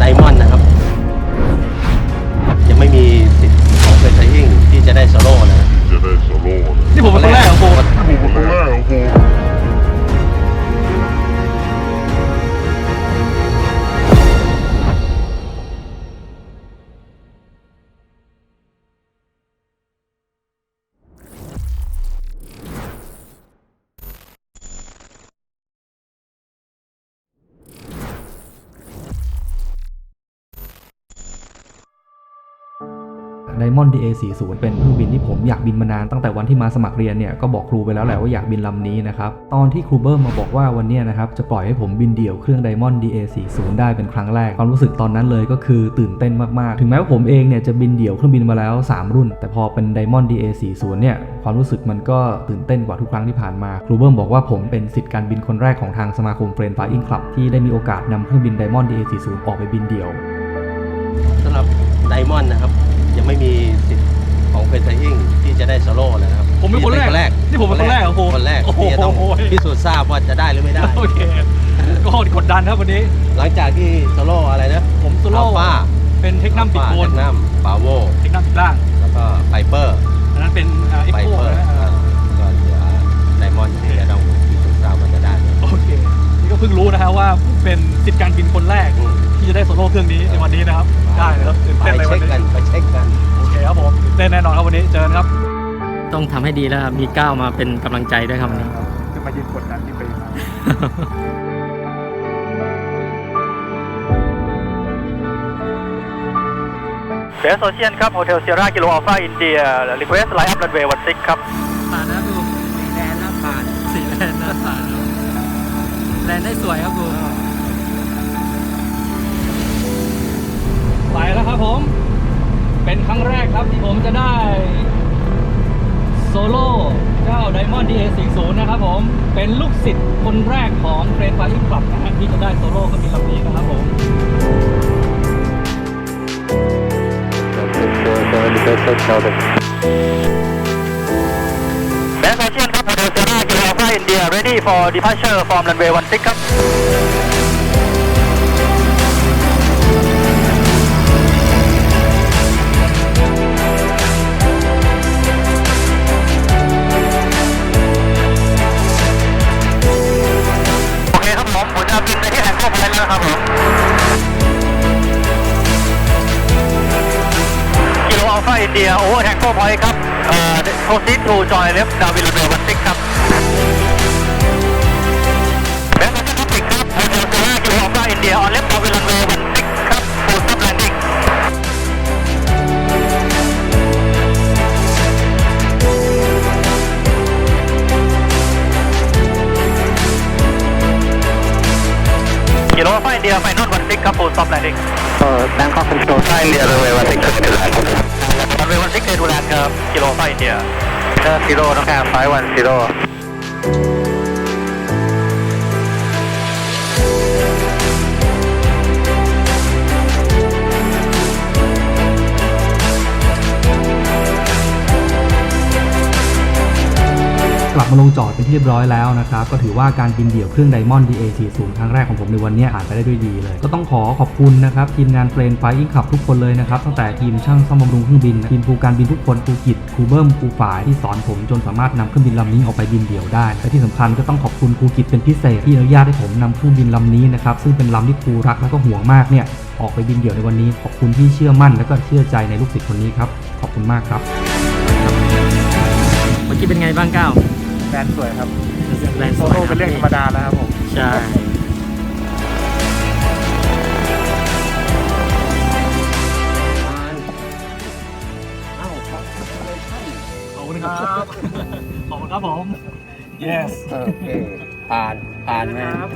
ไดมอนด์นะครับยังไม่มีสิทธิ์ของเฟรนไซฮิ่งที่จะได้โซโล่นะจะได้โซโล่นะนี่ผมเป็นคนแรกของโบ ผม ไดมอนด์ DA40 เป็นเครื่องบินที่ผมอยากบินมานานตั้งแต่วันที่มาสมัครเรียนเนี่ยก็บอกครูไปแล้วแหละว่าอยากบินลำนี้นะครับตอนที่ครูเบิ้มมาบอกว่าวันนี้นะครับจะปล่อยให้ผมบินเดี่ยวเครื่องไดมอนด์ DA40 ได้เป็นครั้งแรกความรู้สึกตอนนั้นเลยก็คือตื่นเต้นมากๆ ถึงแม้ว่าผมเองเนี่ยจะบินเดี่ยวเครื่องบินมาแล้ว 3 รุ่น แต่พอเป็นไดมอนด์ DA40 เนี่ยความรู้สึกมันก็ตื่นเต้นกว่าทุกครั้งที่ผ่านมาครูเบิ้มบอกว่าผมเป็นสิทธิ์การบินคนแรกของทางสมาคมเฟรนด์ไฟอิงคลับที่ได้มีโอกาสนำเครื่องบินไดมอนด์ DA40 ออกไปบินเดี่ยว สำหรับไดมอนด์นะครับ ยังไม่มีสิทธิ์ของเฟรนไซฮิ่งที่จะได้โซโล่นะครับผมเป็นคนแรกที่จะนี่ผมเป็นคนแรกของโบคนแรกโอ้โหที่จะต้องพิสูจน์ทราบว่าจะได้หรือไม่ได้ โอเคก็กดดันครับวันนี้ หลังจากที่โซโล่อะไรนะผมโซโล่อัลฟาเป็นเทคนัมติดโคนเทคนัมบาโวเทคนัมติดล่างแล้วก็ไ i เปอร์อันนั้นเป็นเอ็กไ i โคเปอร์นะอ่าก็เหลือไดมอนด์ที่จะต้องพิสูจน์ทราบว่าจะได้ไหมโอเคนี่ก็เพิ่งรู้นะฮะว่าเป็นสิทธิ์การบินคนแรก อืม ที่จะได้โซโล่เครื่องนี้ในวันนี้นะครับ ได้เลยครับตื่นไปเต้นเลยเช็วันคนี้กันไปเช็คกัน โอเคครับผมตื่นเต้นแน่นอนครับวันนี้เจอกันครับ ต้องทำให้ดีแล้วครับมีก้าวมาเป็นกำลังใจด้วยครับวันนี้ จะมายืนกดดันที่ไปเบสโซเชียนครับโฮเทลเซียร่ากิโลอัลฟาอินเดียรีเควสไลน์อัพรันเวย์วันซิกครับ ผ่านนะครูสีแลนด์นะผ่านสีแลนด์นะผ่านแลนด์ได้สวยครับครู เป็นครั้งแรกครับที่ผมจะได้โซโล่เจ้า Diamond DA40 นะครับผม เป็นลูกศิษย์คนแรกของเทรนไฟอิงคลับนะฮะที่จะได้โซโล่ก็มีลำนี้นะครับผม แบงค์โซเชียนครับโมเดลเซรากิโลอัลฟาอินเดีย ready for departure from runway 16 ครับ อินเดียโอเวอร์แทงโกพอยต์ครับเอ่อโพซิทูจอยเลฟดาวิลเบลวันซิกครับแบงค์ทัพติกครับโฮเทลเซรากิโลอัลอินเดียออนเลฟดาวิลเบลวันซิกครับฟูลซับแลนดิ้งกิโลอัลฟอินเดียไฟนอลวันซิกครับฟูลซับแลนดิ้งเอ่อแบงคอกคอนโทรลใต้เรือเลยวันสิงห์เดือน วันเววันซิกเทดูแลนด์ครับกิโลไฟเดียเจอซีโร่ต้องการไฟวันซีโร่ ลับมาลงจอดเป็นที่เรียบร้อยแล้วนะครับ ก็ถือว่าการบินเดี่ยวเครื่อง Diamond DA40 ครั้งแรกของผมในวันนี้ผ่านไปได้ด้วยดีเลย ก็ต้องขอขอบคุณนะครับ ทีมงานเฟรนไฟอิงขับทุกคนเลยนะครับ ตั้งแต่ทีมช่างซ่อมบำรุงเครื่องบิน ทีมครูการบินทุกคนครูกิจครูเบิ้มครูฝ่ายที่สอนผมจนสามารถนำเครื่องบินลำนี้ออกไปบินเดี่ยวได้ และที่สำคัญก็ต้องขอบคุณครูกิจเป็นพิเศษที่อนุญาตให้ผมนำเครื่องบินลำนี้นะครับซึ่งเป็นลำที่ครูรักและก็ห่วงมากเนี่ยออกไปบินเดี่ยวในวันนี้ ขอบคุณที่เชื่อมั่นและก็เชื่อใจในลูกศิษย์คนนี้ครับ ขอบคุณมากครับ เมื่อกี้เป็นไงบ้างก้าว แลนด์สวยครับแลนด์โซสวยโล่เป็นเรื่องธรรมดาแล้วครับผมใช่อ้าวครับขอบคุณครับ ขอบคุณครับผม yes โอเคผ่านผ่านไหม ครับ